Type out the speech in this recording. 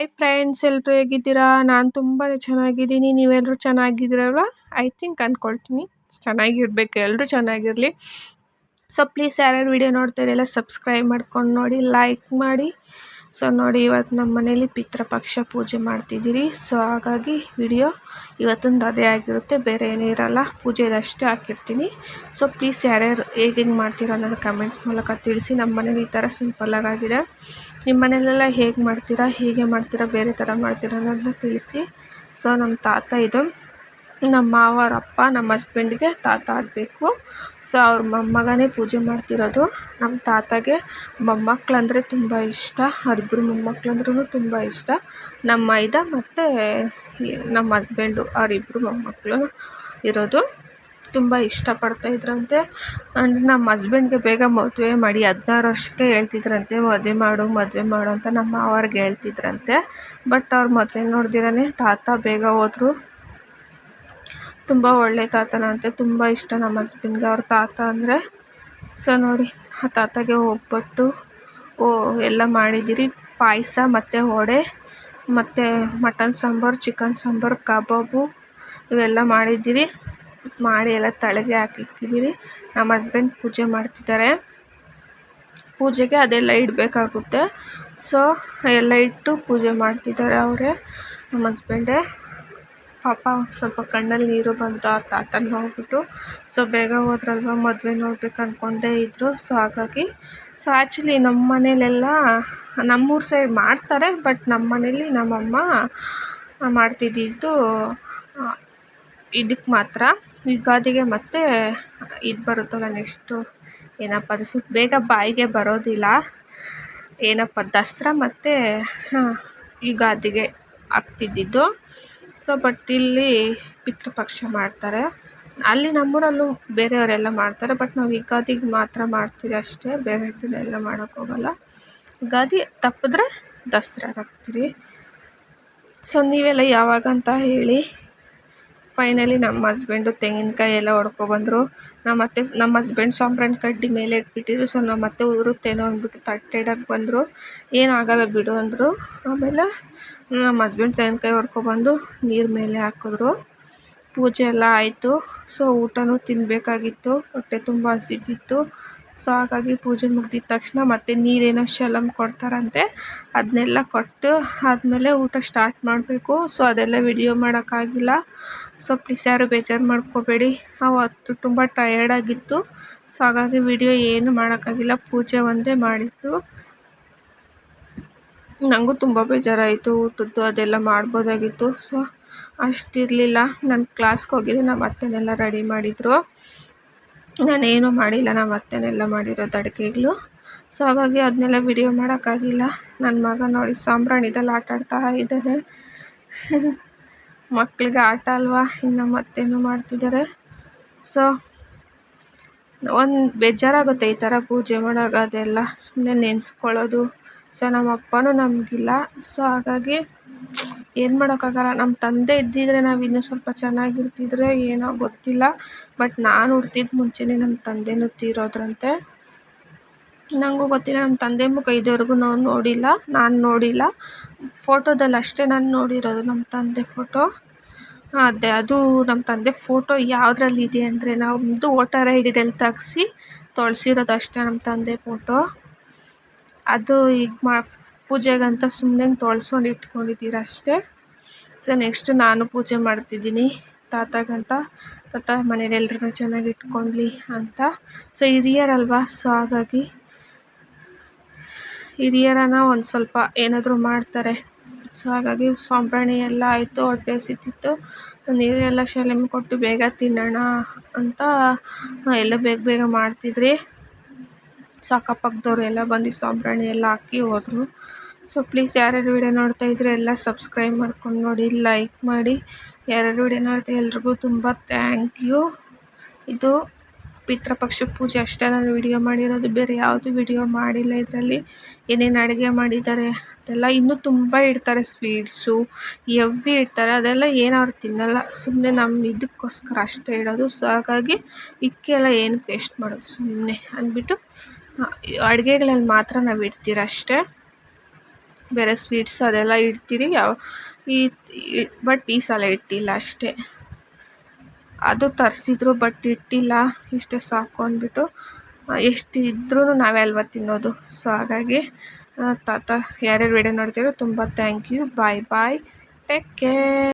Hi friends ಎಲ್ಲರೂ ಹೇಗಿದ್ದೀರಾ? ನಾನು ತುಂಬಾ ಚೆನ್ನಾಗಿದ್ದೀನಿ. ನೀವೆಲ್ಲರೂ ಚೆನ್ನಾಗಿದ್ದೀರಲ್ವ? ಐ ಥಿಂಕ್ ಅಂದ್ಕೊಳ್ತೀನಿ ಚೆನ್ನಾಗಿರ್ಬೇಕು ಎಲ್ಲರೂ ಚೆನ್ನಾಗಿರಲಿ. ಸೊ ಪ್ಲೀಸ್ ಯಾರ್ಯಾರು ವಿಡಿಯೋ ನೋಡ್ತಾ ಇರಲ್ಲ ಸಬ್ಸ್ಕ್ರೈಬ್ ಮಾಡ್ಕೊಂಡು ನೋಡಿ ಲೈಕ್ ಮಾಡಿ. ಸೊ ನೋಡಿ, ಇವತ್ತು ನಮ್ಮ ಮನೇಲಿ ಪಿತೃಪಕ್ಷ ಪೂಜೆ ಮಾಡ್ತಿದ್ದೀರಿ. ಸೊ ಹಾಗಾಗಿ ವಿಡಿಯೋ ಇವತ್ತೊಂದು ಅದೇ ಆಗಿರುತ್ತೆ, ಬೇರೆ ಏನೂ ಪೂಜೆದು ಅಷ್ಟೇ ಹಾಕಿರ್ತೀನಿ. ಸೊ ಪ್ಲೀಸ್ ಯಾರ್ಯಾರು ಹೇಗೆ ಮಾಡ್ತೀರಾ ಅನ್ನೋದು ಕಮೆಂಟ್ಸ್ ಮೂಲಕ ತಿಳಿಸಿ. ನಮ್ಮ ಮನೇಲಿ ಈ ಥರ ಸಿಂಪಲ್ಲಾಗಿ ಆಗಿದೆ. ನಿಮ್ಮ ಮನೆಯಲ್ಲೆಲ್ಲ ಹೇಗೆ ಮಾಡ್ತೀರಾ ಹೇಗೆ ಮಾಡ್ತೀರಾ, ಬೇರೆ ಥರ ಮಾಡ್ತೀರಾ ಅನ್ನೋದನ್ನ ತಿಳಿಸಿ. ಸೊ ನಮ್ಮ ತಾತ ಇದು. ನಮ್ಮ ಮಾವರ ಅಪ್ಪ, ನಮ್ಮ ಹಸ್ಬೆಂಡ್ಗೆ ತಾತ ಆಗಬೇಕು. ಸೊ ಅವ್ರ ಮೊಮ್ಮಗನೇ ಪೂಜೆ ಮಾಡ್ತಿರೋದು. ನಮ್ಮ ತಾತಗೆ ಮೊಮ್ಮಕ್ಕಳಂದ್ರೆ ತುಂಬ ಇಷ್ಟ. ಅವ್ರಿಬ್ರು ಮೊಮ್ಮಕ್ಕಳಂದ್ರೂ ತುಂಬ ಇಷ್ಟ. ನಮ್ಮ ಮೈದ ಮತ್ತು ನಮ್ಮ ಹಸ್ಬೆಂಡು ಅವರಿಬ್ರು ಮೊಮ್ಮಕ್ಕಳು ಇರೋದು. ತುಂಬ ಇಷ್ಟಪಡ್ತಾ ಇದ್ರಂತೆ. ಅಂದರೆ ನಮ್ಮ ಹಸ್ಬೆಂಡ್ಗೆ ಬೇಗ ಮದುವೆ ಮಾಡಿ ಹದಿನಾರು ವರ್ಷಕ್ಕೆ ಹೇಳ್ತಿದ್ರಂತೆ, ಮದುವೆ ಮಾಡು ಮದುವೆ ಮಾಡು ಅಂತ ನಮ್ಮ ಮಾವರ್ಗೆ ಹೇಳ್ತಿದ್ರಂತೆ. ಬಟ್ ಅವ್ರ ಮದುವೆ ನೋಡ್ದಿರನೇ ತಾತ ಬೇಗ ಹೋದ್ರು. ತುಂಬ ಒಳ್ಳೆ ತಾತನಂತೆ ತುಂಬ ಇಷ್ಟ ನಮ್ಮ ಹಸ್ಬೆಂಡ್ಗೆ ಅವ್ರ ತಾತ ಅಂದರೆ, ಸೊ ನೋಡಿ, ಆ ತಾತಗೆ ಹೋಗ್ಬಿಟ್ಟು, ಓ, ಎಲ್ಲ ಮಾಡಿದ್ದೀರಿ. ಪಾಯಸ, ಮತ್ತು ವಡೆ, ಮತ್ತು mutton sambar chicken sambar, kebab, ಇವೆಲ್ಲ ಮಾಡಿದ್ದೀರಿ. ಮಾಡಿ ಎಲ್ಲ ತಳಗೆ ಹಾಕಿಟ್ಟಿದ್ದೀನಿ ನಮ್ಮ ಹಸ್ಬೆಂಡ್ ಪೂಜೆ ಮಾಡ್ತಿದ್ದಾರೆ. ಪೂಜೆಗೆ ಅದೆಲ್ಲ ಇಡಬೇಕಾಗುತ್ತೆ. ಸೊ ಎಲ್ಲ ಇಟ್ಟು ಪೂಜೆ ಮಾಡ್ತಿದ್ದಾರೆ ಅವರೇ. ನಮ್ಮ ಹಸ್ಬೆಂಡೇ ಪಾಪ ಸ್ವಲ್ಪ ಕಣ್ಣಲ್ಲಿ ನೀರು ಬಂತು, ಆ ತಾತನ ಹೋಗ್ಬಿಟ್ಟು ಸೊ ಬೇಗ ಹೋದ್ರಲ್ವ? ಮದುವೆ ನೋಡ್ಬೇಕು ಅಂದ್ಕೊಂಡೇ ಇದ್ದರು ಸೊ ಹಾಗಾಗಿ ಸೊ ಆ್ಯಕ್ಚುಲಿ ನಮ್ಮ ಮನೇಲೆಲ್ಲ, ನಮ್ಮೂರು ಸೈಡ್ ಮಾಡ್ತಾರೆ ಬಟ್ ನಮ್ಮ ಮನೇಲಿ ನಮ್ಮಮ್ಮ ಮಾಡ್ತಿದ್ದಿದ್ದು ಇದಕ್ಕೆ ಮಾತ್ರ. ಯುಗಾದಿಗೆ ಮತ್ತೆ ಇದು ಬರುತ್ತಲ್ಲ ನೆಕ್ಸ್ಟು ಏನಪ್ಪ ಅದು ಸ್ವಲ್ಪ ಬೇಗ ಬಾಯಿಗೆ ಬರೋದಿಲ್ಲ. ಏನಪ್ಪ ದಸರಾ ಮತ್ತು ಯುಗಾದಿಗೆ ಆಗ್ತಿದ್ದಿದ್ದು. ಸೊ ಬಟ್ ಇಲ್ಲಿ ಪಿತೃಪಕ್ಷ ಮಾಡ್ತಾರೆ. ಅಲ್ಲಿ ನಮ್ಮೂರಲ್ಲೂ ಬೇರೆಯವರೆಲ್ಲ ಮಾಡ್ತಾರೆ. ಬಟ್ ನಾವು ಯುಗಾದಿಗೆ ಮಾತ್ರ ಮಾಡ್ತೀವಿ ಅಷ್ಟೇ. ಬೇರೆ ದಿನ ಎಲ್ಲ ಮಾಡೋಕ್ಕೋಗಲ್ಲ ಯುಗಾದಿ ತಪ್ಪಿದ್ರೆ ದಸರಾಗ್ತೀರಿ ಸೊ ನೀವೆಲ್ಲ ಯಾವಾಗ ಅಂತ ಹೇಳಿ. ಫೈನಲಿ ನಮ್ಮ ಹಸ್ಬೆಂಡು ತೆಂಗಿನಕಾಯಿ ಎಲ್ಲ ಹೊಡ್ಕೊಬಂದರು ನಮ್ಮ ಅತ್ತೆ ನಮ್ಮ ಹಸ್ಬೆಂಡ್ ಸಾಂಬ್ರಾಣಿ ಕಡ್ಡಿ ಮೇಲೆ ಇಟ್ಬಿಟ್ಟಿದ್ರು. ಸೊ ನಮ್ಮ ಅತ್ತೆ ಉದುರುತ್ತೇನೋ ಅಂದ್ಬಿಟ್ಟು ತಟ್ಟೆ ಇಡಕ್ಕೆ ಬಂದರು. ಏನಾಗಲ್ಲ ಬಿಡು ಅಂದರು. ಆಮೇಲೆ ನಮ್ಮ ಹಸ್ಬೆಂಡ್ ತೆಂಗಿನಕಾಯಿ ಹೊಡ್ಕೊಬಂದು ನೀರು ಮೇಲೆ ಹಾಕಿದ್ರು. ಪೂಜೆ ಎಲ್ಲ ಆಯಿತು. ಸೊ ಊಟನೂ ತಿನ್ನಬೇಕಾಗಿತ್ತು ಹೊಟ್ಟೆ ತುಂಬ ಹಸಿತಿತ್ತು. ಸೊ ಹಾಗಾಗಿ ಪೂಜೆ ಮುಗ್ದಿದ ತಕ್ಷಣ ಮತ್ತೆ ನೀರೇನೋ ಶಲಂ ಕೊಡ್ತಾರಂತೆ ಅದನ್ನೆಲ್ಲ ಕೊಟ್ಟು ಆದಮೇಲೆ ಊಟ ಸ್ಟಾರ್ಟ್ ಮಾಡಬೇಕು. ಸೊ ಅದೆಲ್ಲ ವಿಡಿಯೋ ಮಾಡೋಕ್ಕಾಗಿಲ್ಲ. ಸೊ ಪ್ಲೀಸ್ ಯಾರು ಬೇಜಾರು ಮಾಡ್ಕೋಬೇಡಿ. ಅವತ್ತು ತುಂಬ ಟಯರ್ಡ್ ಆಗಿತ್ತು. ಸೊ ಹಾಗಾಗಿ ವಿಡಿಯೋ ಏನು ಮಾಡೋಕ್ಕಾಗಿಲ್ಲ. ಪೂಜೆ ಒಂದೇ ಮಾಡಿದ್ದು. ನನಗೂ ತುಂಬ ಬೇಜಾರಾಯಿತು ಊಟದ್ದು, ಅದೆಲ್ಲ ಮಾಡ್ಬೋದಾಗಿತ್ತು. ಸೊ ಅಷ್ಟಿರಲಿಲ್ಲ ನಾನು ಕ್ಲಾಸ್ಗೆ ಹೋಗಿದ್ದೆ ನಮ್ಮ ಅತ್ತೆನೆಲ್ಲ ರೆಡಿ ಮಾಡಿದರು. ನಾನೇನು ಮಾಡಿಲ್ಲ. ನಮ್ಮ ಅತ್ತೆನೆಲ್ಲ ಮಾಡಿರೋದು ಅಡುಗೆಗಳು. ಸೊ ಹಾಗಾಗಿ ಅದನ್ನೆಲ್ಲ ವಿಡಿಯೋ ಮಾಡೋಕ್ಕಾಗಿಲ್ಲ. ನನ್ನ ಮಗ ನೋಡಿ ಸಾಂಬ್ರಾಣಿದಲ್ಲಿ ಆಟ ಆಡ್ತಾ ಇದ್ದಾನೆ ಮಕ್ಕಳಿಗೆ ಆಟ ಅಲ್ವಾ? ಇನ್ನು ಮತ್ತೇನು ಮಾಡ್ತಿದ್ದಾರೆ ಸೊ ಒಂದು ಬೇಜಾರಾಗುತ್ತೆ ಈ ಥರ ಪೂಜೆ ಮಾಡೋಕೆ ಅದೆಲ್ಲ. ಸುಮ್ಮನೆ ನೆನೆಸ್ಕೊಳ್ಳೋದು. ಸೊ ನಮ್ಮ ಅಪ್ಪನೂ ನಮಗಿಲ್ಲ. ಸೊ ಹಾಗಾಗಿ ಏನು ಮಾಡೋಕ್ಕಾಗಲ್ಲ ನಮ್ಮ ತಂದೆ ಇದ್ದಿದ್ರೆ ನಾವು ಇನ್ನೂ ಸ್ವಲ್ಪ ಚೆನ್ನಾಗಿರ್ತಿದ್ರೆ ಏನೋ ಗೊತ್ತಿಲ್ಲ. ಬಟ್ ನಾನು ಹುಟ್ಟಿದ ಮುಂಚೆನೇ ನಮ್ಮ ತಂದೆನೂ ತೀರೋದ್ರಂತೆ. ನನಗೂ ಗೊತ್ತಿಲ್ಲ ನಮ್ಮ ತಂದೆ ಮುಖ ಇದುವರೆಗೂ ನಾವು ನೋಡಿಲ್ಲ, ನಾನು ನೋಡಿಲ್ಲ. ಫೋಟೋದಲ್ಲಿ ಅಷ್ಟೇ ನಾನು ನೋಡಿರೋದು ನಮ್ಮ ತಂದೆ ಫೋಟೋ. ಅದೇ, ಅದು ನಮ್ಮ ತಂದೆ ಫೋಟೋ ಯಾವುದ್ರಲ್ಲಿ ಇದೆ ಅಂದರೆ ನಮ್ಮದು ವೋಟರ್ ಐ ಡಿದಲ್ಲಿ ತೆಗ್ಸಿ ತೊಳ್ಸಿರೋದು ಅಷ್ಟೇ ನಮ್ಮ ತಂದೆ ಫೋಟೋ. ಅದು ಈಗ ಮಾ ಪೂಜೆಗಂತ ಸುಮ್ಮನೆ ತೊಳ್ಸ್ಕೊಂಡು ಇಟ್ಕೊಂಡಿದ್ದೀರ ಅಷ್ಟೇ. ಸೊ ನೆಕ್ಸ್ಟ್ ನಾನು ಪೂಜೆ ಮಾಡ್ತಿದ್ದೀನಿ. ತಾತಗಂತ, ತಾತ ಮನೇಲಿ ಎಲ್ರನ್ನೂ ಚೆನ್ನಾಗಿ ಇಟ್ಕೊಂಡ್ಲಿ ಅಂತ. ಸೊ ಹಿರಿಯರಲ್ವಾ? ಸೊ ಹಾಗಾಗಿ ಹಿರಿಯರನ್ನ ಒಂದು ಸ್ವಲ್ಪ ಏನಾದರೂ ಮಾಡ್ತಾರೆ. ಸೊ ಹಾಗಾಗಿ ಸಾಂಬ್ರಾಣಿ ಎಲ್ಲ ಆಯಿತು, ಹೊಟ್ಟೆ ಹಸಿತಿತ್ತು. ನೀರೆಲ್ಲ ಶಾಲೆ ಕೊಟ್ಟು ಬೇಗ ತಿನ್ನೋಣ ಅಂತ ಎಲ್ಲ ಬೇಗ ಬೇಗ ಮಾಡ್ತಿದ್ರಿ. ಸೊ ಅಕ್ಕಪಕ್ಕದವ್ರು ಎಲ್ಲ ಬಂದು ಸಾಂಬ್ರಾಣಿ ಎಲ್ಲ ಹಾಕಿ ಹೋದರು. ಸೊ ಪ್ಲೀಸ್ ಯಾರ್ಯಾರು ವಿಡಿಯೋ ನೋಡ್ತಾ ಇದ್ರೆ ಎಲ್ಲ ಸಬ್ಸ್ಕ್ರೈಬ್ ಮಾಡ್ಕೊಂಡು ನೋಡಿ ಲೈಕ್ ಮಾಡಿ. ಯಾರ್ಯಾರು ವಿಡಿಯೋ ನೋಡ್ತಾ ಎಲ್ರಿಗೂ ತುಂಬ ಥ್ಯಾಂಕ್ ಯು ಇದು ಪಿತೃಪಕ್ಷ ಪೂಜೆ ಅಷ್ಟೇ, ನಾನು ವಿಡಿಯೋ ಮಾಡಿರೋದು. ಬೇರೆ ಯಾವುದು ವಿಡಿಯೋ ಮಾಡಿಲ್ಲ ಇದರಲ್ಲಿ. ಏನೇನು ಅಡುಗೆ ಮಾಡಿದ್ದಾರೆ ಅದೆಲ್ಲ ಇನ್ನೂ ತುಂಬ ಇಡ್ತಾರೆ ಸ್ವೀಟ್ಸು ಎವ್ವಿ ಇಡ್ತಾರೆ. ಅದೆಲ್ಲ ಏನು ಅವ್ರು ತಿನ್ನಲ್ಲ. ಸುಮ್ಮನೆ ನಮ್ಮ ಇದಕ್ಕೋಸ್ಕರ ಅಷ್ಟೇ ಇಡೋದು. ಸೊ ಹಾಗಾಗಿ ಇಕ್ಕೆಲ್ಲ ಏನಕ್ಕೆ ವೇಸ್ಟ್ ಮಾಡೋದು ಸುಮ್ಮನೆ ಅಂದ್ಬಿಟ್ಟು ಅಡುಗೆಗಳಲ್ಲಿ ಮಾತ್ರ ನಾವು ಇಡ್ತೀರ ಅಷ್ಟೇ? ಬೇರೆ ಸ್ವೀಟ್ಸ್ ಅದೆಲ್ಲ ಇಡ್ತೀರಿ? ಯಾವ, ಈ ಬಟ್ ಈ ಸಲ ಇಟ್ಟಿಲ್ಲ ಅಷ್ಟೇ. ಅದು ತರಿಸಿದ್ರು ಬಟ್ ಇಟ್ಟಿಲ್ಲ. ಇಷ್ಟೇ ಸಾಕು ಅಂದ್ಬಿಟ್ಟು ಎಷ್ಟು ಇದ್ರೂ ನಾವೇ ಅಲ್ವಾ ತಿನ್ನೋದು. ಸೊ ಹಾಗಾಗಿ ತಾತ ಯಾರ್ಯಾರು ವಿಡಿಯೋ ನೋಡ್ತೀರೋ ತುಂಬ thank you bye bye take care